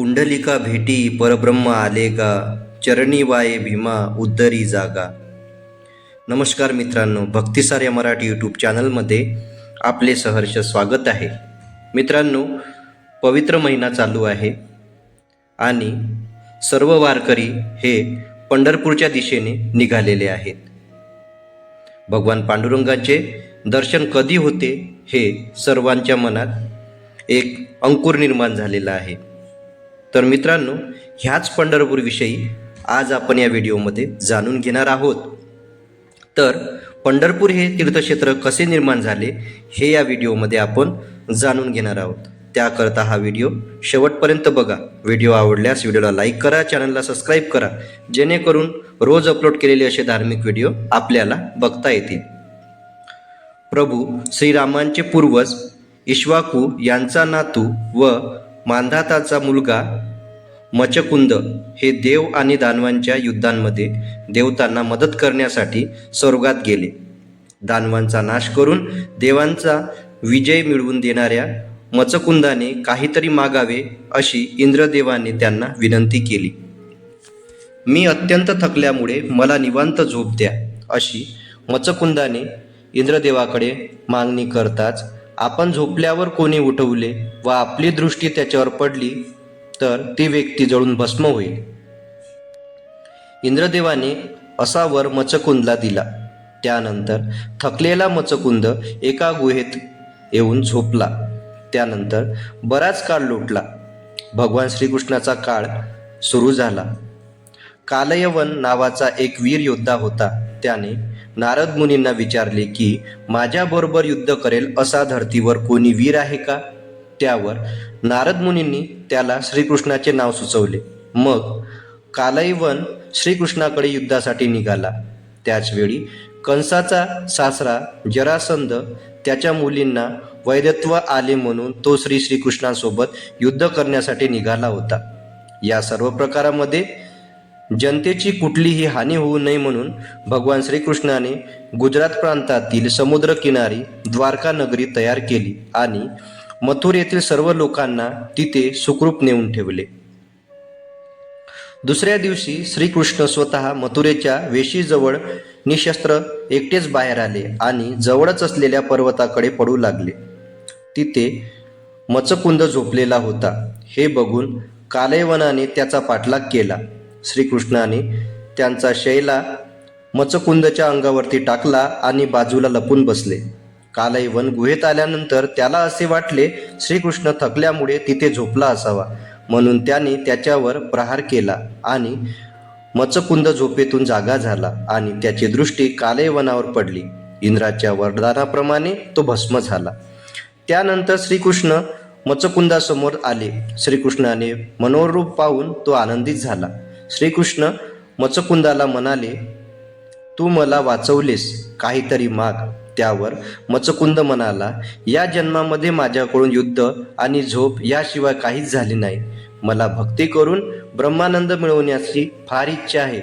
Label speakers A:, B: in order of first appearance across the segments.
A: पुंडलिका भेटी परब्रह्म आले गा चरणी वाये भीमा उद्धरी जागा. नमस्कार मित्रांनो भक्तिसार या मराठी यूट्यूब चॅनलमध्ये आपले सहर्ष स्वागत आहे. मित्रांनो पवित्र महिना चालू आहे आणि सर्व वारकरी हे पंढरपूरच्या दिशेने निघालेले आहेत. भगवान पांडुरंगाचे दर्शन कधी होते हे सर्वांच्या मनात एक अंकुर निर्माण झालेला आहे. तर मित्रांनो ह्याच पंढरपूरविषयी आज आपण या व्हिडिओमध्ये जाणून घेणार आहोत. तर पंढरपूर हे तीर्थक्षेत्र कसे निर्माण झाले हे या व्हिडिओमध्ये आपण जाणून घेणार आहोत. त्याकरता हा व्हिडिओ शेवटपर्यंत बघा. व्हिडिओ आवडल्यास व्हिडिओला लाईक करा चॅनलला सबस्क्राईब करा जेणेकरून रोज अपलोड केलेले असे धार्मिक व्हिडिओ आपल्याला बघता येतील. प्रभू श्रीरामांचे पूर्वज इश्वाकू यांचा नातू व मांधाताचा मुलगा मचकुंद हे देव आणि दानवांच्या युद्धांमध्ये देवतांना मदत करण्यासाठी स्वर्गात गेले. दानवांचा नाश करून देवांचा विजय मिळवून देणाऱ्या मचकुंदाने काहीतरी मागावे अशी इंद्रदेवाने त्यांना विनंती केली. मी अत्यंत थकल्यामुळे मला निवांत झोप द्या अशी मचकुंदाने इंद्रदेवाकडे मागणी करताच आपण झोपल्यावर कोणी उठवले व आपली दृष्टी त्याच्यावर पडली तर ती व्यक्ती जळून भस्म होईल. इंद्रदेवाने असा वर मचकुंदला दिला. त्यानंतर थकलेला मचकुंद एका गुहेत येऊन झोपला. त्यानंतर बराच काळ लोटला. भगवान श्रीकृष्णाचा काळ सुरू झाला. कालयवन नावाचा एक वीर योद्धा होता. त्याने नारद मुनींना विचारले की माझ्याबरोबर युद्ध करेल असा धर्तीवर कोणी वीर आहे का? त्यावर नारद मुनींनी त्याला श्रीकृष्णाचे नाव सुचवले. मग कालैवन श्रीकृष्णाकडे युद्धासाठी निघाला. त्याचवेळी कंसाचा सासरा जरासंध त्याच्या मुलींना वैदत्व आले म्हणून तो श्री श्रीकृष्णांसोबत युद्ध करण्यासाठी निघाला होता. या सर्व प्रकारामध्ये जनतेची कुठलीही हानी होऊ नये म्हणून भगवान श्रीकृष्णाने गुजरात प्रांतातील समुद्रकिनारी द्वारका नगरी तयार केली आणि मथुरेतील सर्व लोकांना तिथे सुखरूप नेऊन ठेवले. दुसऱ्या दिवशी श्रीकृष्ण स्वतः मथुरेच्या वेशीजवळ निशस्त्र एकटेच बाहेर आले आणि जवळच असलेल्या पर्वताकडे पडू लागले. तिथे मचकुंद झोपलेला होता. हे बघून कालयवनाने त्याचा पाठलाग केला. श्रीकृष्णाने त्यांचा शैला मचकुंदच्या अंगावरती टाकला आणि बाजूला लपून बसले. कालयवन गुहेत आल्यानंतर त्याला असे वाटले श्रीकृष्ण थकल्यामुळे तिथे झोपला असावा. म्हणून त्याने त्याच्यावर प्रहार केला आणि मचकुंद झोपेतून जागा झाला आणि त्याची दृष्टी कालयवनावर पडली. इंद्राच्या वरदानाप्रमाणे तो भस्म झाला. त्यानंतर श्रीकृष्ण मचकुंदासमोर आले. श्रीकृष्णाने मनोरूप पाहून तो आनंदित झाला. श्रीकृष्ण मचकुंदाला म्हणाले तू मला वाचवलेस. काहीतरी माग. त्यावर मचकुंद म्हणाला या जन्मामध्ये माझ्याकडून युद्ध आणि झोप याशिवाय काहीच झाले नाही. मला भक्ती करून ब्रह्मानंद मिळवण्याची फार इच्छा आहे.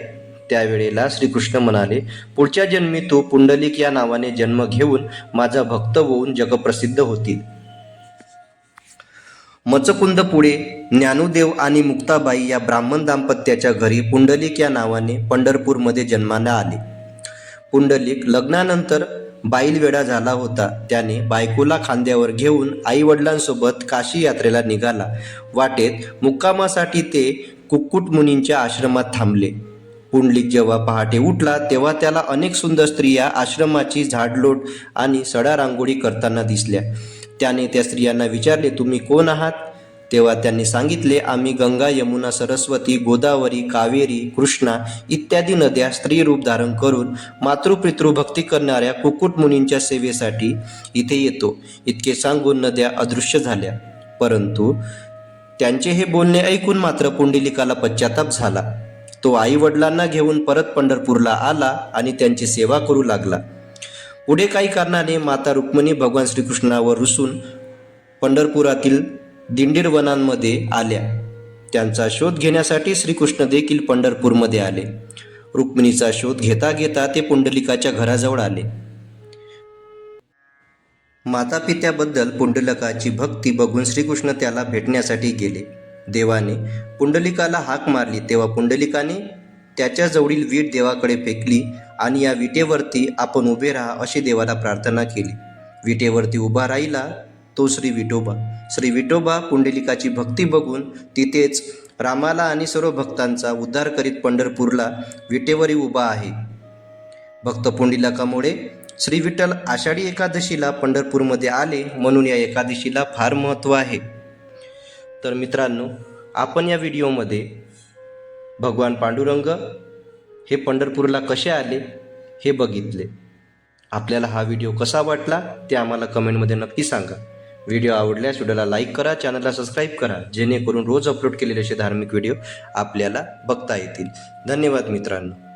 A: त्यावेळेला श्रीकृष्ण म्हणाले पुढच्या जन्मी तू पुंडलिक या नावाने जन्म घेऊन माझा भक्त होऊन जगप्रसिद्ध होतील. मचकुंद पुढे ज्ञानुदेव आणि मुक्ताबाई या ब्राह्मण दाम्पत्याच्या घरी पुंडलिक या नावाने पंढरपूरमध्ये जन्माला आले. पुंडलिक लग्नानंतर बाईलवेडा झाला होता. त्याने बायकोला खांद्यावर घेऊन आई वडिलांसोबत काशी यात्रेला निघाला. वाटेत मुक्कामासाठी ते कुक्कुट मुनींच्या आश्रमात थांबले. पुंडलिक जेव्हा पहाटे उठला तेव्हा त्याला अनेक सुंदर स्त्रिया आश्रमाची झाडलोट आणि सडा रांगोळी करताना दिसल्या. त्याने त्या स्त्रियांना विचारले तुम्ही कोण आहात? तेव्हा त्यांनी सांगितले आम्ही गंगा यमुना सरस्वती गोदावरी कावेरी कृष्णा इत्यादी नद्या स्त्री रूप धारण करून मातृपितृ भक्ती करणाऱ्या कुकुट मुनींच्या सेवेसाठी इथे येतो. इतके सांगून नद्या अदृश्य झाल्या. परंतु त्यांचे हे बोलणे ऐकून मात्र पुंडलिकाला पश्चाताप झाला. तो आई वडिलांना घेऊन परत पंढरपूरला आला आणि त्यांची सेवा करू लागला. पुढे काही कारणाने माता रुक्मिणी भगवान श्रीकृष्णावर रुसून पंढरपुरातील दिंडीर वनांमध्ये आल्या. त्यांचा शोध घेण्यासाठी श्रीकृष्ण देखील पंढरपूरमध्ये आले. रुक्मिणीचा शोध घेता घेता ते पुंडलिकाच्या घराजवळ आले. मातापित्याबद्दल पुंडलकाची भक्ती बघून श्रीकृष्ण त्याला भेटण्यासाठी गेले. देवाने पुंडलिकाला हाक मारली. तेव्हा पुंडलिकाने त्याच्याजवळील वीट देवाकडे फेकली आणि या विटेवरती आपण उभे राहा अशी देवाला प्रार्थना केली. विटेवरती उभा राहिला तो श्री विठोबा. श्री विठोबा पुंडलिकाची भक्ती बघून तिथेच रामाला आणि सर्व भक्तांचा उद्धार करीत पंढरपूरला विटेवरी उभा आहे. भक्त पुंडलिकामुळे श्री विठ्ठल आषाढी एकादशीला पंढरपूरमध्ये आले म्हणून या एकादशीला फार महत्त्व आहे. तर मित्रांनो आपण या व्हिडिओमध्ये भगवान पांडुरंग हे पंढरपूरला कसे आले हे बघितले. आपल्याला हा व्हिडिओ कसा वाटला ते आम्हाला कमेंटमध्ये नक्की सांगा. व्हिडिओ आवडल्यास व्हिडिओला लाईक करा चॅनलला सबस्क्राईब करा जेणेकरून रोज अपलोड केलेले असे धार्मिक व्हिडिओ आपल्याला बघता येतील. धन्यवाद मित्रांनो.